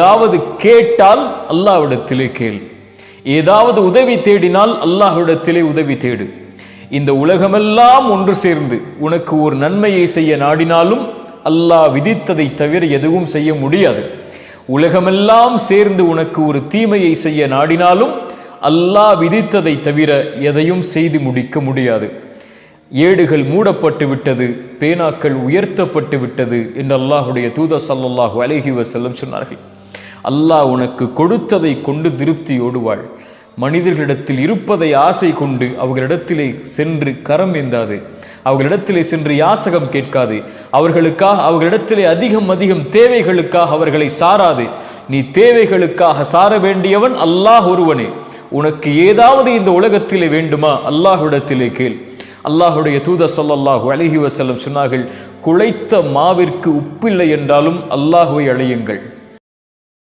ஏதாவது கேட்டால் அல்லாஹ்விடத்திலே கேள். ஏதாவது உதவி தேடினால் அல்லாஹ்விடத்திலே உதவி தேடு. இந்த உலகமெல்லாம் ஒன்று சேர்ந்து உனக்கு ஒரு நன்மையை செய்ய நாடினாலும் அல்லாஹ் விதித்ததை தவிர எதுவும் செய்ய முடியாது. உலகமெல்லாம் சேர்ந்து உனக்கு ஒரு தீமையை செய்ய நாடினாலும் அல்லாஹ் விதித்ததை தவிர எதையும் செய்து முடிக்க முடியாது. ஏடுகள் மூடப்பட்டு விட்டது பேனாக்கள் உயர்த்தப்பட்டு விட்டது என்று அல்லாஹுடைய தூதர் சல்லாஹூ அலஹி வசல்லம் சொன்னார்கள். அல்லாஹ் உனக்கு கொடுத்ததை கொண்டு திருப்தியோடு வாழ் மனிதர்களிடத்தில் இருப்பதை ஆசை கொண்டு அவர்களிடத்திலே சென்று கரம் ஏந்தாது. அவர்களிடத்திலே சென்று யாசகம் கேட்காது. அவர்களுக்காக அவர்களிடத்திலே அதிகம் அதிகம் தேவைகளுக்காக அவர்களை சாராது. நீ தேவைகளுக்காக சார வேண்டியவன் அல்லாஹ் ஒருவனே. உனக்கு ஏதாவது இந்த உலகத்திலே வேண்டுமா? அல்லாஹ்விடத்திலே கேள். அல்லாஹுடைய தூத சொல்லல்லாஹு அழகி வஸல்லம் சொன்னார்கள் குழைத்த மாவிற்கு உப்பில்லை என்றாலும் அல்லாஹுவை அழையுங்கள்.